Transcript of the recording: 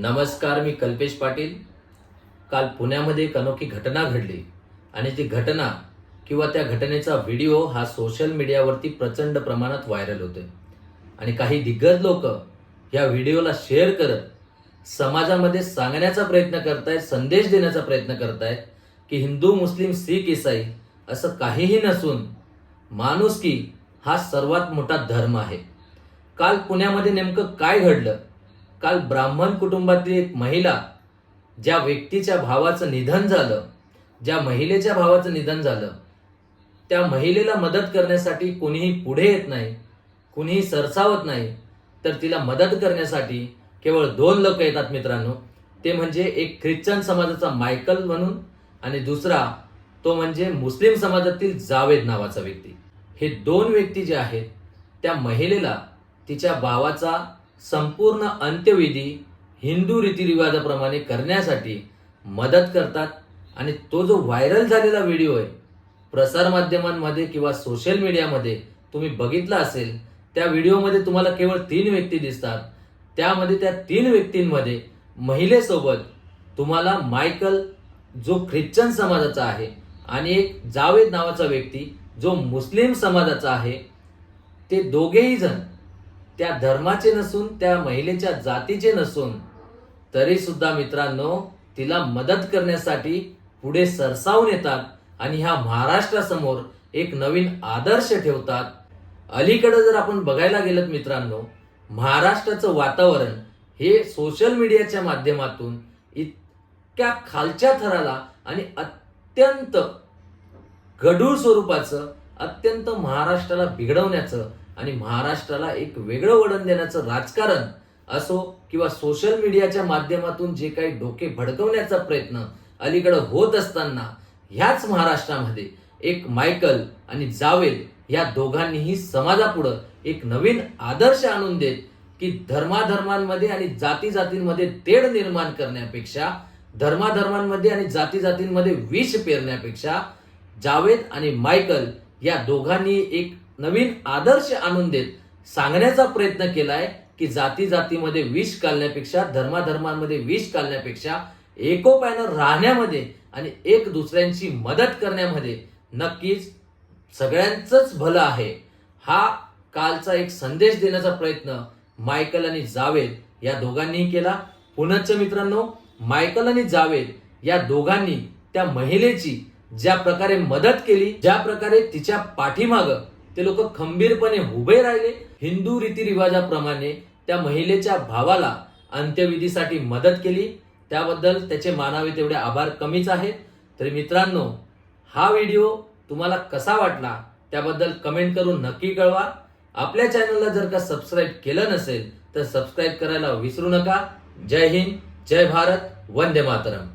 नमस्कार मी कल्पेश पाटील. काल पुण्यामध्ये एक अनोखी घटना घडली आणि ती घटना किंवा त्या घटनेचा व्हिडिओ हा सोशल मीडियावरती प्रचंड प्रमाणात व्हायरल होतोय आणि काही दिग्गज लोक या व्हिडिओला शेअर करत समाजामध्ये सांगण्याचा प्रयत्न करतायत संदेश देण्याचा प्रयत्न करतायत की हिंदू मुस्लिम सिख इसाई असं काहीही नसून माणुसकी हा सर्वात मोठा धर्म आहे. काल पुण्यामध्ये नेमकं काय घडलं? काल ब्राह्मण कुटुंबातील एक महिला ज्या व्यक्तीच्या भावाचं निधन झालं ज्या महिलेच्या भावाचं निधन झालं त्या महिलेला मदत करण्यासाठी कोणीही पुढे येत नाही कुणीही सरसावत नाही तर तिला मदत करण्यासाठी केवळ दोन लोक येतात मित्रांनो. ते म्हणजे एक ख्रिश्चन समाजाचा मायकल म्हणून आणि दुसरा तो म्हणजे मुस्लिम समाजातील जावेद नावाचा व्यक्ती. हे दोन व्यक्ती जे आहेत त्या महिलेला तिच्या भावाचा संपूर्ण अंत्यविधी हिंदू रीतिरिवाजाप्रमाणे करण्यासाठी मदत करतात आणि तो जो व्हायरल झालेला व्हिडिओ आहे प्रसारमाध्यमांमध्ये किंवा सोशल मीडियामध्ये तुम्ही बघितला असेल त्या व्हिडिओमध्ये तुम्हाला केवळ तीन व्यक्ती दिसतात. त्यामध्ये त्या तीन व्यक्तींमध्ये महिलेसोबत तुम्हाला मायकल जो ख्रिश्चन समाजाचा आहे आणि एक जावेद नावाचा व्यक्ती जो मुस्लिम समाजाचा आहे ते दोघेही जण त्या धर्माचे नसून त्या महिलेच्या जातीचे नसून तरी सुद्धा मित्रांनो तिला मदत करण्यासाठी पुढे सरसावून येतात आणि ह्या महाराष्ट्रासमोर एक नवीन आदर्श ठेवतात. अलीकडे जर आपण बघायला गेलं मित्रांनो महाराष्ट्राचं वातावरण हे सोशल मीडियाच्या माध्यमातून इतक्या खालच्या थराला आणि अत्यंत गढूळ स्वरूपाचं अत्यंत महाराष्ट्राला बिघडवण्याचं आणि महाराष्ट्राला एक वेगळं वळण देण्याचं राजकारण असो किंवा सोशल मीडियाच्या माध्यमातून जे काही डोके भडकवण्याचा प्रयत्न अलीकडं होत असताना ह्याच महाराष्ट्रामध्ये एक मायकल आणि जावेद या दोघांनीही समाजापुढं एक नवीन आदर्श आणून देत की धर्माधर्मांमध्ये आणि जाती जातींमध्ये तेढ निर्माण करण्यापेक्षा धर्माधर्मांमध्ये आणि जाती जातींमध्ये विष पेरण्यापेक्षा जावेद आणि मायकल या दोघांनी एक नवीन आदर्श आणून देत सांगण्याचा प्रयत्न केलाय की जाती जातीमध्ये विष घालण्यापेक्षा धर्माधर्मांमध्ये विष घालण्यापेक्षा एकोप्यानं राहण्यामध्ये आणि एक दुसऱ्यांची मदत करण्यामध्ये नक्कीच सगळ्यांचंच भलं आहे. हा कालचा एक संदेश देण्याचा प्रयत्न मायकल आणि जावेद या दोघांनीही केला. पुनश्च मित्रांनो मायकल आणि जावेद या दोघांनी त्या महिलेची ज्या प्रकारे मदत केली ज्या प्रकारे तिच्या पाठीमागं ते लोक खंबीरपणे उभे राहिले. हिंदू रीतिरिवाजाप्रमाणे त्या महिलेच्या भावाला अंत्यविधीसाठी मदत केली. त्याबद्दल त्याचे मानावे तेवढे आभार कमीच आहेत. तरी मित्रांनो हा व्हिडिओ तुम्हाला कसा वाटला त्याबद्दल कमेंट करून नक्की कळवा. आपल्या चॅनलला जर का सबस्क्राईब केलं नसेल तर सबस्क्राईब करायला विसरू नका. जय हिंद जय भारत वंदे मातरम.